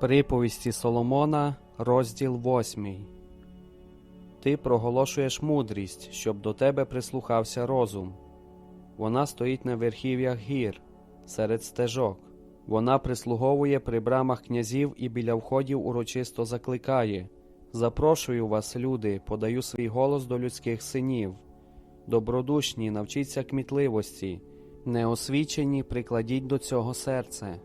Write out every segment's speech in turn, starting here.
Приповісті Соломона, розділ 8. Ти проголошуєш мудрість, щоб до тебе прислухався розум. Вона стоїть на верхів'ях гір, серед стежок. Вона прислуговує при брамах князів і біля входів урочисто закликає. Запрошую вас, люди, подаю свій голос до людських синів. Добродушні, навчіться кмітливості, неосвічені, прикладіть до цього серце.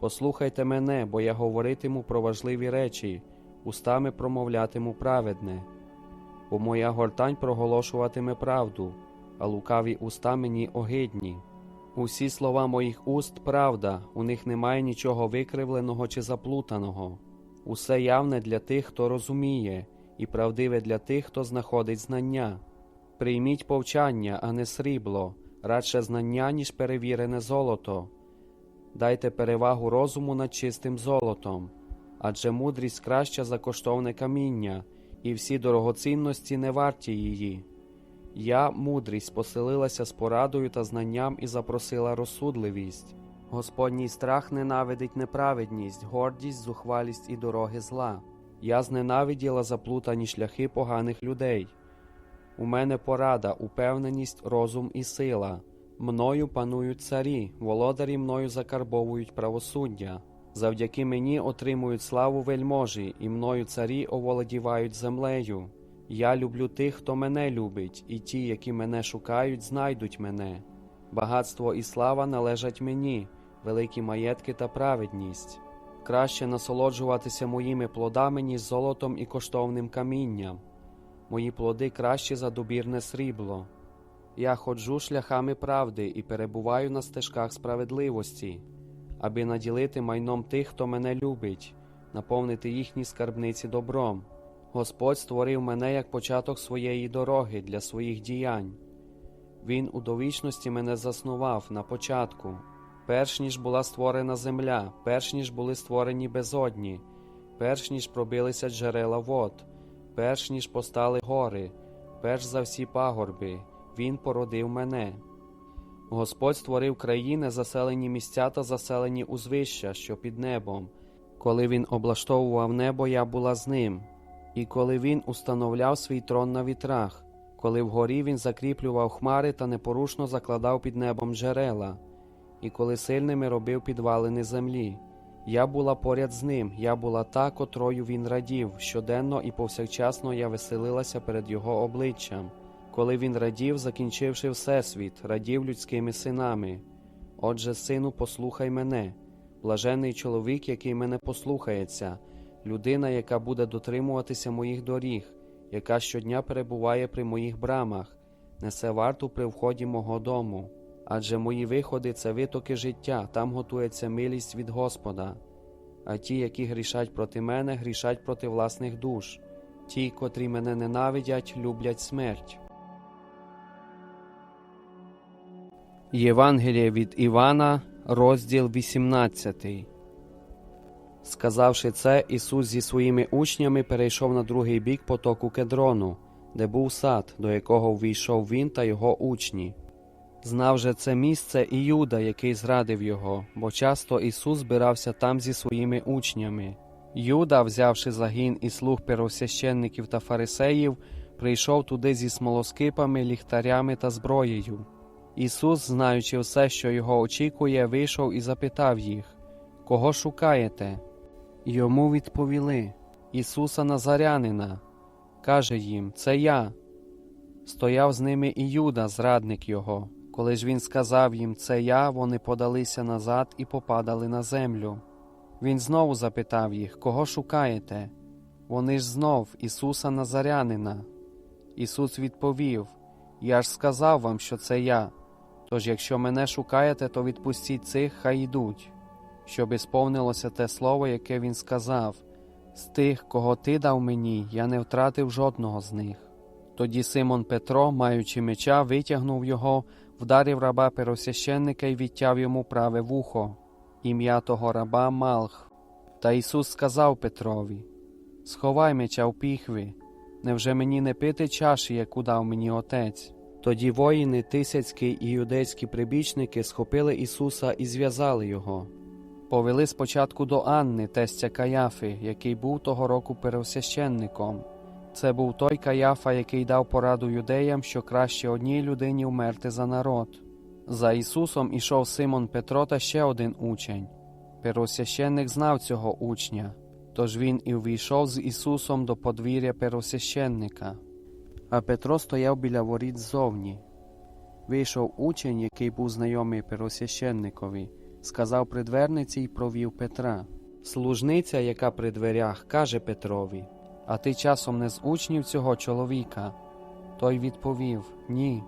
Послухайте мене, бо я говоритиму про важливі речі, устами промовлятиму праведне, бо моя гортань проголошуватиме правду, а лукаві уста мені огидні. Усі слова моїх уст правда, у них немає нічого викривленого чи заплутаного. Усе явне для тих, хто розуміє, і правдиве для тих, хто знаходить знання. Прийміть повчання, а не срібло, радше знання, ніж перевірене золото. Дайте перевагу розуму над чистим золотом, адже мудрість краща за коштовне каміння, і всі дорогоцінності не варті її. Я, мудрість, поселилася з порадою та знанням і запросила розсудливість. Господній страх ненавидить неправедність, гордість, зухвалість і дороги зла. Я зненавиділа заплутані шляхи поганих людей. У мене порада, упевненість, розум і сила. Мною панують царі, володарі мною закарбовують правосуддя. Завдяки мені отримують славу вельможі, і мною царі оволодівають землею. Я люблю тих, хто мене любить, і ті, які мене шукають, знайдуть мене. Багатство і слава належать мені, великі маєтки та праведність. Краще насолоджуватися моїми плодами, ніж золотом і коштовним камінням. Мої плоди кращі за добірне срібло. Я ходжу шляхами правди і перебуваю на стежках справедливості, аби наділити майном тих, хто мене любить, наповнити їхні скарбниці добром. Господь створив мене як початок своєї дороги для своїх діянь. Він у довічності мене заснував на початку, перш ніж була створена земля, перш ніж були створені безодні, перш ніж пробилися джерела вод, перш ніж постали гори, перш за всі пагорби. Він породив мене. Господь створив країни, заселені місця та заселені узвища, що під небом. Коли він облаштовував небо, я була з ним. І коли він установляв свій трон на вітрах, коли вгорі він закріплював хмари та непорушно закладав під небом джерела, і коли сильними робив підвалини землі. Я була поряд з ним, я була та, котрою він радів, щоденно і повсякчасно я веселилася перед його обличчям коли він радів, закінчивши всесвіт, радів людськими синами. Отже, сину, послухай мене, блажений чоловік, який мене послухається, людина, яка буде дотримуватися моїх доріг, яка щодня перебуває при моїх брамах, несе варту при вході мого дому. Адже мої виходи це витоки життя, там готується милість від Господа. А ті, які грішать проти мене, грішать проти власних душ, ті, котрі мене ненавидять, люблять смерть. Євангеліє від Івана, розділ 18. Сказавши це, Ісус зі своїми учнями перейшов на другий бік потоку кедрону, де був сад, до якого ввійшов він та його учні. Знав же це місце і Юда, який зрадив його, бо часто Ісус збирався там зі своїми учнями. Юда, взявши загін і слуг первосвященників та фарисеїв, прийшов туди зі смолоскипами, ліхтарями та зброєю. Ісус, знаючи все, що його очікує, вийшов і запитав їх Кого шукаєте? Йому відповіли Ісуса Назарянина. Каже їм Це я. Стояв з ними і Юда, зрадник його. Коли ж він сказав їм Це я, вони подалися назад і попадали на землю. Він знову запитав їх Кого шукаєте? Вони ж знов Ісуса Назарянина. Ісус відповів Я ж сказав вам, що це я. Тож, якщо мене шукаєте, то відпустіть цих, хай йдуть, щоби сповнилося те слово, яке він сказав з тих, кого ти дав мені, я не втратив жодного з них. Тоді Симон Петро, маючи меча, витягнув його, вдарив раба первосвященника і відтяв йому праве вухо, ім'я того раба Малх. Та Ісус сказав Петрові Сховай меча в піхви, невже мені не пити чаші, яку дав мені отець? Тоді воїни, тисяцькі і юдейські прибічники схопили Ісуса і зв'язали Його. Повели спочатку до Анни, тестя Каяфи, який був того року первосвященником. Це був той Каяфа, який дав пораду юдеям, що краще одній людині вмерти за народ. За Ісусом ішов Симон Петро та ще один учень. Первосвященник знав цього учня, тож він і увійшов з Ісусом до подвір'я первосвященника. А Петро стояв біля воріт ззовні. Вийшов учень, який був знайомий первосвященникові, сказав при дверниці й провів Петра. Служниця, яка при дверях, каже Петрові: А ти часом не з учнів цього чоловіка? Той відповів: Ні.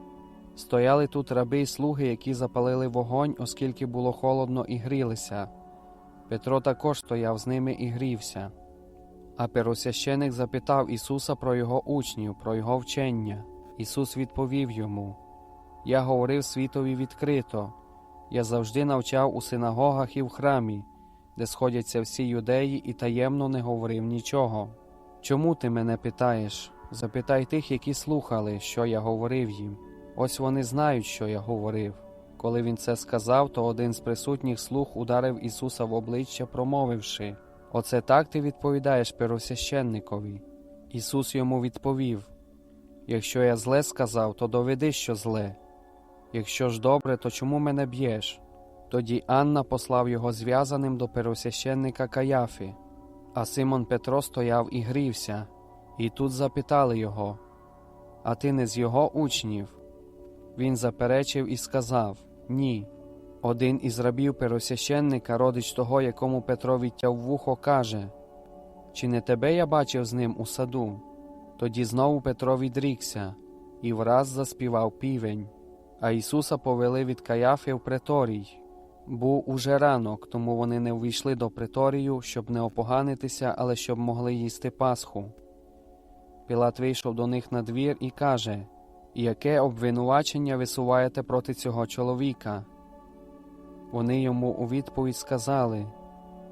Стояли тут раби й слуги, які запалили вогонь, оскільки було холодно і грілися. Петро також стояв з ними і грівся. А первосвященик запитав Ісуса про його учнів, про його вчення. Ісус відповів йому: Я говорив світові відкрито. Я завжди навчав у синагогах і в храмі, де сходяться всі юдеї, і таємно не говорив нічого. Чому ти мене питаєш? Запитай тих, які слухали, що я говорив їм. Ось вони знають, що я говорив. Коли він це сказав, то один з присутніх слуг ударив Ісуса в обличчя, промовивши: Оце так ти відповідаєш первосвященникові. Ісус йому відповів: Якщо я зле сказав, то доведи, що зле. Якщо ж добре, то чому мене б'єш? Тоді Анна послав його зв'язаним до первосвященника Каяфи, а Симон Петро стояв і грівся, і тут запитали його: А ти не з його учнів? Він заперечив і сказав: Ні. Один із рабів первосвященника, родич того, якому Петро відтяв вухо, каже: Чи не тебе я бачив з ним у саду? Тоді знову Петро відрікся і враз заспівав півень. А Ісуса повели від Каяфи в преторій. Був уже ранок, тому вони не увійшли до преторію, щоб не опоганитися, але щоб могли їсти Пасху. Пілат вийшов до них на двір і каже: Яке обвинувачення висуваєте проти цього чоловіка? Вони йому у відповідь сказали: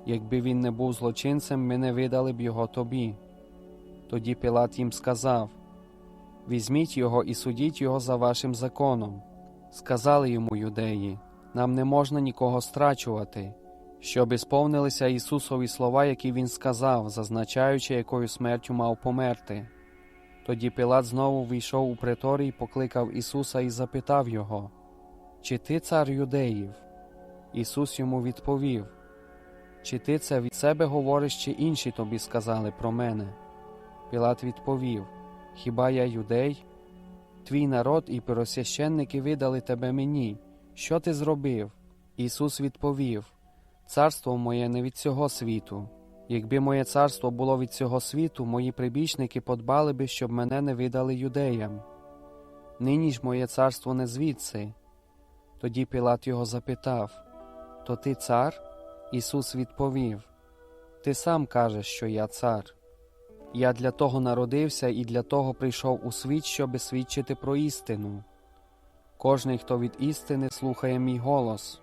Якби він не був злочинцем, ми не видали б його тобі. Тоді Пілат їм сказав: Візьміть його і судіть його за вашим законом. Сказали йому юдеї: Нам не можна нікого страчувати, щоб ісповнилися Ісусові слова, які Він сказав, зазначаючи, якою смертю мав померти. Тоді Пілат знову війшов у преторій, покликав Ісуса і запитав його: Чи ти цар юдеїв? Ісус йому відповів: Чи ти це від себе говориш, чи інші тобі сказали про мене? Пілат відповів: Хіба я юдей? Твій народ і первосвященники видали тебе мені. Що ти зробив? Ісус відповів: Царство моє не від цього світу. Якби моє царство було від цього світу, мої прибічники подбали би, щоб мене не видали юдеям. Нині ж моє царство не звідси. Тоді Пілат його запитав То ти цар? Ісус відповів: Ти сам кажеш, що я цар. Я для того народився і для того прийшов у світ, щоби свідчити про істину. Кожний, хто від істини слухає мій голос.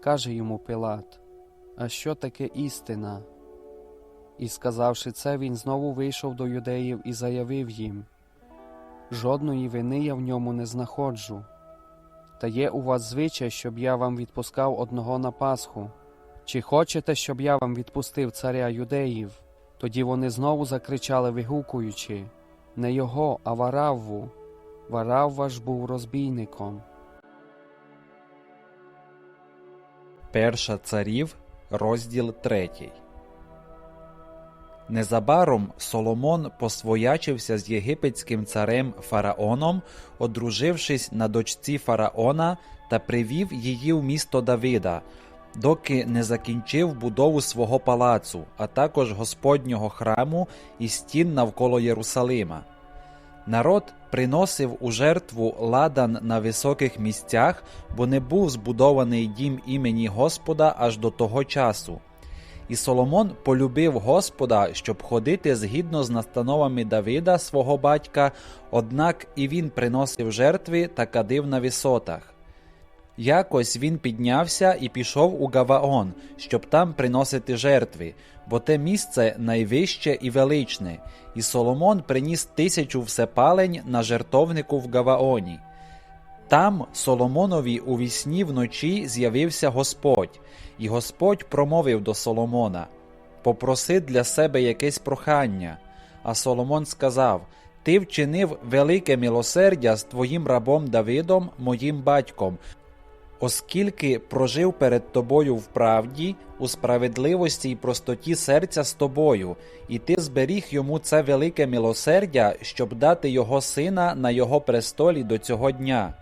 Каже йому Пилат, а що таке істина? І, сказавши це, він знову вийшов до юдеїв і заявив їм: Жодної вини я в ньому не знаходжу. Та є у вас звичай, щоб я вам відпускав одного на Пасху. Чи хочете, щоб я вам відпустив царя юдеїв? Тоді вони знову закричали, вигукуючи не його, а Варавву. Варавва ж був розбійником. Перша царів, розділ третій. Незабаром Соломон посвоячився з єгипетським царем Фараоном, одружившись на дочці Фараона та привів її в місто Давида, доки не закінчив будову свого палацу, а також Господнього храму і стін навколо Єрусалима. Народ приносив у жертву ладан на високих місцях, бо не був збудований дім імені Господа аж до того часу. І Соломон полюбив Господа, щоб ходити згідно з настановами Давида, свого батька, однак і він приносив жертви та кадив на висотах. Якось він піднявся і пішов у Гаваон, щоб там приносити жертви, бо те місце найвище і величне, і Соломон приніс тисячу всепалень на жертовнику в Гаваоні. Там Соломонові у вісні вночі з'явився Господь, і Господь промовив до Соломона: Попроси для себе якесь прохання. А Соломон сказав: Ти вчинив велике милосердя з твоїм рабом Давидом, моїм батьком, оскільки прожив перед тобою в правді, у справедливості й простоті серця з тобою, і ти зберіг йому це велике милосердя, щоб дати його сина на його престолі до цього дня.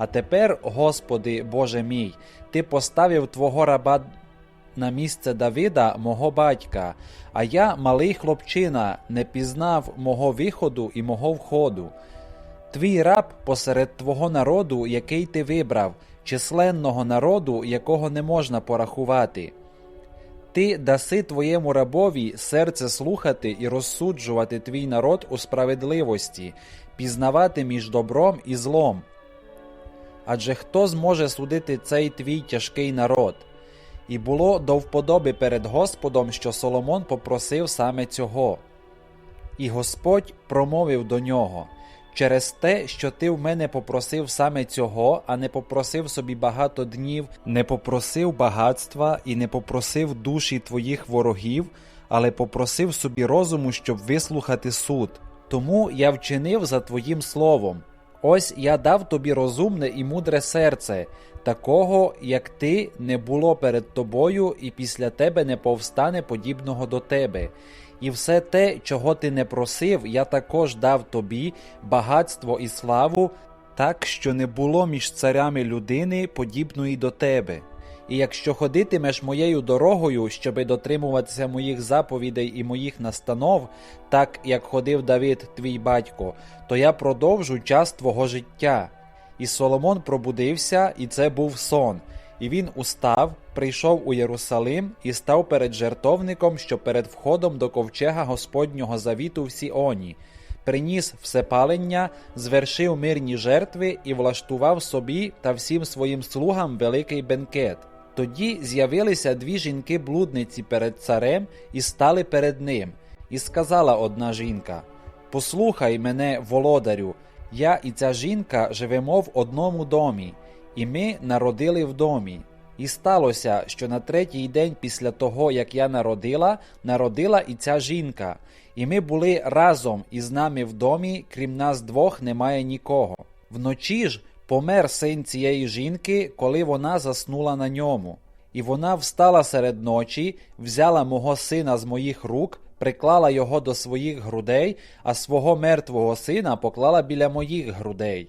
А тепер, Господи Боже мій, Ти поставив Твого раба на місце Давида, мого батька, а я, малий хлопчина, не пізнав мого виходу і мого входу. Твій раб посеред Твого народу, який ти вибрав, численного народу, якого не можна порахувати. Ти даси твоєму рабові серце слухати і розсуджувати твій народ у справедливості, пізнавати між добром і злом. Адже хто зможе судити цей твій тяжкий народ? І було до вподоби перед Господом, що Соломон попросив саме цього. І Господь промовив до нього через те, що ти в мене попросив саме цього, а не попросив собі багато днів, не попросив багатства і не попросив душі твоїх ворогів, але попросив собі розуму, щоб вислухати суд. Тому я вчинив за твоїм словом. Ось я дав тобі розумне і мудре серце, такого, як ти, не було перед тобою, і після тебе не повстане подібного до тебе. І все те, чого ти не просив, я також дав тобі багатство і славу, так що не було між царями людини, подібної до тебе. І якщо ходитимеш моєю дорогою, щоби дотримуватися моїх заповідей і моїх настанов, так як ходив Давид, твій батько, то я продовжу час твого життя. І Соломон пробудився, і це був сон. І він устав, прийшов у Єрусалим і став перед жертовником, що перед входом до ковчега Господнього завіту в Сіоні, приніс всепалення, звершив мирні жертви і влаштував собі та всім своїм слугам великий бенкет. Тоді з'явилися дві жінки-блудниці перед царем і стали перед ним. І сказала одна жінка: Послухай мене, володарю, я і ця жінка живемо в одному домі, і ми народили в домі. І сталося, що на третій день після того, як я народила, народила і ця жінка, і ми були разом із нами в домі, крім нас двох немає нікого. Вночі ж помер син цієї жінки, коли вона заснула на ньому. І вона встала серед ночі, взяла мого сина з моїх рук, приклала його до своїх грудей, а свого мертвого сина поклала біля моїх грудей.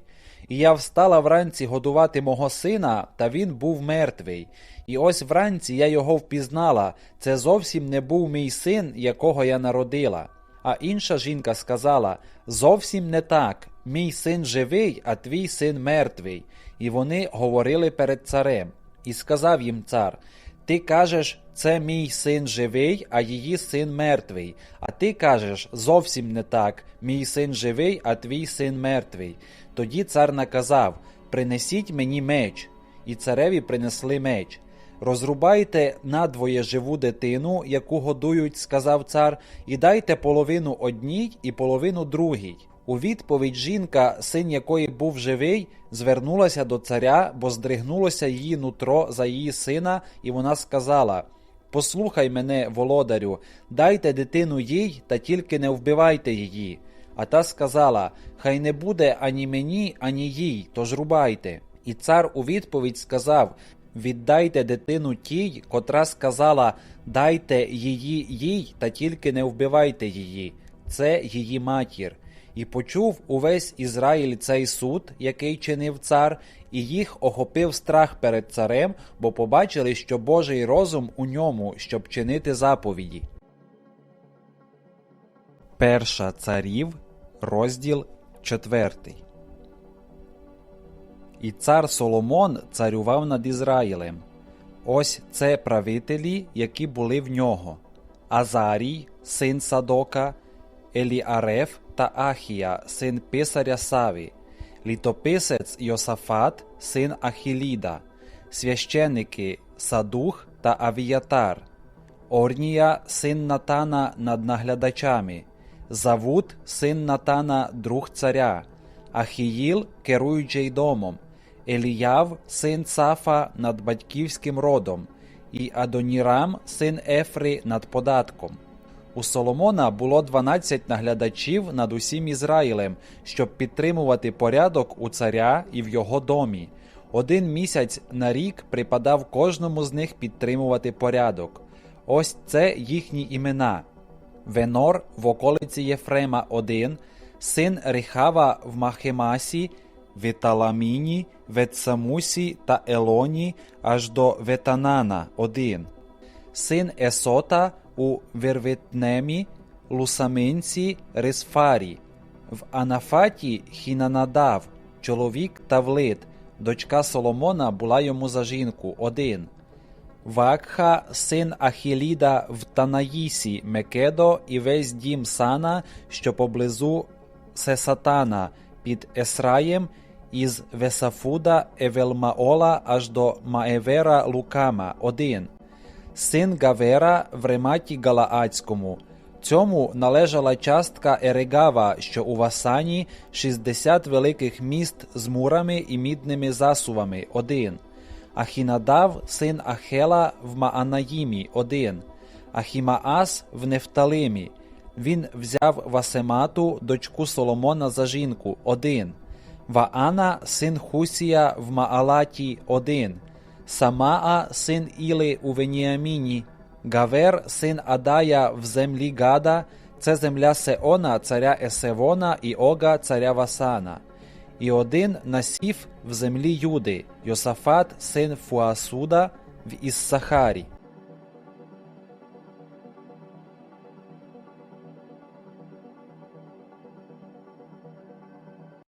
І я встала вранці годувати мого сина, та він був мертвий. І ось вранці я його впізнала. Це зовсім не був мій син, якого я народила. А інша жінка сказала: зовсім не так. Мій син живий, а твій син мертвий. І вони говорили перед царем. І сказав їм цар: Ти кажеш, це мій син живий, а її син мертвий. А ти кажеш зовсім не так. Мій син живий, а твій син мертвий. Тоді цар наказав: Принесіть мені меч. І цареві принесли меч. Розрубайте надвоє живу дитину, яку годують, сказав цар, і дайте половину одній і половину другій. У відповідь жінка, син якої був живий, звернулася до царя, бо здригнулося її нутро за її сина, і вона сказала: Послухай мене, володарю, дайте дитину їй, та тільки не вбивайте її. А та сказала: Хай не буде ані мені, ані їй, тож рубайте. І цар у відповідь сказав: Віддайте дитину тій, котра сказала: Дайте її їй, та тільки не вбивайте її. Це її матір. І почув увесь Ізраїль цей суд, який чинив цар, і їх охопив страх перед царем, бо побачили, що Божий розум у ньому, щоб чинити заповіді. Перша царів, розділ четвертий. І цар Соломон царював над Ізраїлем. Ось це правителі, які були в нього: Азарій, син Садока, Еліареф та Ахія, син писаря Саві, літописець Йосафат, син Ахіліда, священники Садух та Авіятар, Орнія, син Натана над наглядачами, Завут, син Натана, друг царя, Ахіїл, керуючий домом, Еліяв, син Сафа над батьківським родом, і Адонірам, син Ефри над податком. У Соломона було 12 наглядачів над усім Ізраїлем, щоб підтримувати порядок у царя і в його домі. Один місяць на рік припадав кожному з них підтримувати порядок. Ось це їхні імена. Венор в околиці Єфрема 1, син Рихава в Махемасі, Виталаміні, Ветсамусі та Елоні аж до Ветанана 1, син Есота у Верветнемі, Лусаминці, Рисфарі, в Анафаті Хінанадав, чоловік Тавлит, дочка Соломона була йому за жінку один. Вакха, син Ахіліда в Танаїсі, Мекедо і весь дім Сана, що поблизу Сесатана під Есраєм, із Весафуда Евелмаола аж до Маевера Лукама, один. Син Гавера в Рематі Галаадському. Цьому належала частка Ерегава, що у Васані 60 великих міст з мурами і мідними засувами, один. Ахінадав, син Ахела в Маанаїмі, один. Ахімаас в Нефталимі. Він взяв Васемату, дочку Соломона за жінку, один. Ваана, син Хусія в Маалаті, один. Самаа, син Іли у Веніаміні, Гавер, син Адая в землі Гада, це земля Сеона, царя Есевона і Ога, царя Васана. І один насів в землі Юди, Йосафат, син Фуасуда в Іссахарі.